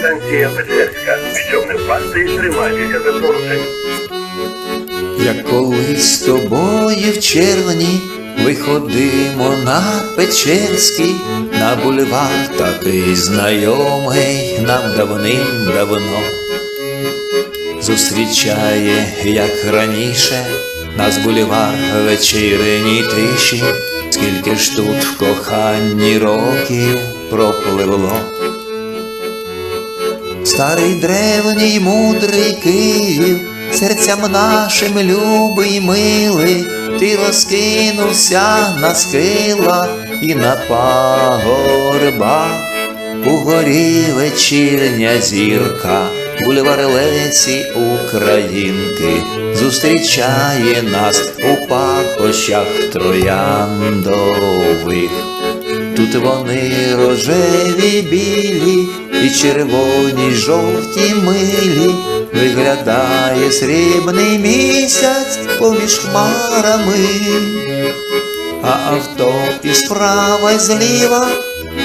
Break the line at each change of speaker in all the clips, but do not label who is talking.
станція. Щоб не впасти, тримайтеся за поручень.
Як колись з тобою в червні виходимо на Печерський, на бульвар такий знайомий нам давним-давно. Зустрічає, як раніше, нас бульвар вечірній тиші, скільки ж тут в коханні років пропливло. Старий древній мудрий Київ, серцям нашим любий милий, ти розкинувся на схилах і на пагорбах, угорі вечірня зірка, бульвар Лесі Українки, зустрічає нас у пахощах трояндових. Тут вони рожеві білі і червоні й жовті милі, виглядає срібний місяць поміж хмарами, а авто і справа й зліва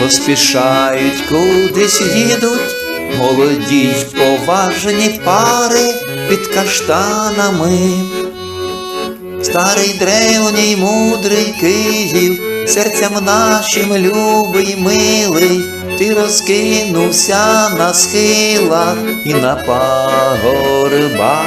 поспішають кудись їдуть, молоді й поважні пари під каштанами. Старий древній мудрий Київ, серцям нашим любий милий, ти розкинувся на схилах і на пагорбах,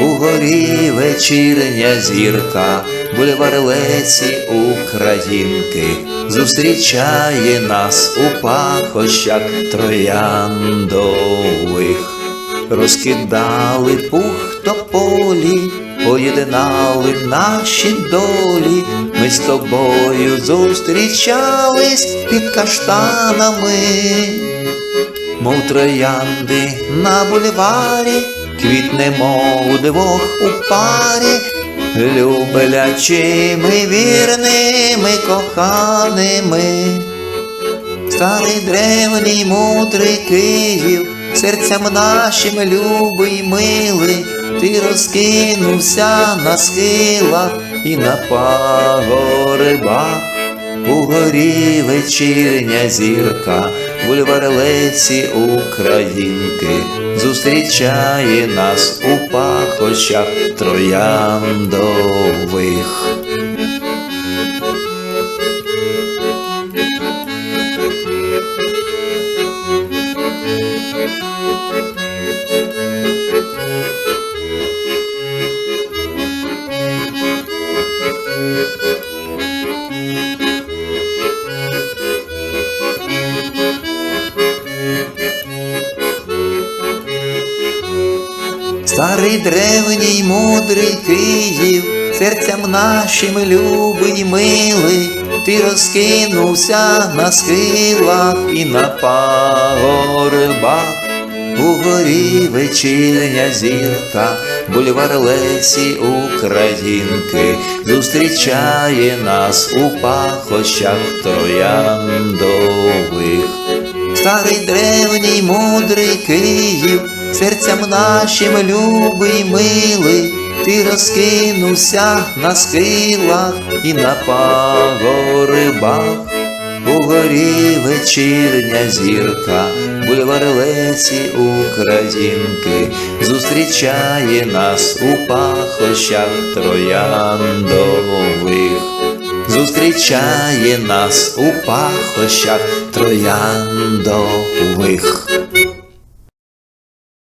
угорі вечірня зірка, бульвар Лесі Українки, зустрічає нас у пахощах трояндових. Розкидали пух тополі, поєднали наші долі, ми з тобою зустрічались під каштанами, мов троянди на бульварі, квітнемо удвох у парі, люблячими вірними коханими. Старий древній мудрий Київ, серцям нашим любий милий, ти розкинувся на схилах і на пагорбах, угорі вечірня зірка, бульвар Лесі Українки, зустрічає нас у пахощах трояндових. Старий древній мудрий Київ, серцям нашим любий милий, ти розкинувся на схилах і на пагорбах, угорі вечірня зірка, бульвар Лесі Українки, зустрічає нас у пахощах трояндових. Старий древній мудрий Київ, серцям нашим любий милий, ти розкинувся на схилах і на пагорбах, угорі вечірня зірка, Лесі Українки, зустрічає нас у пахощах трояндових. Зустрічає нас у пахощах трояндових.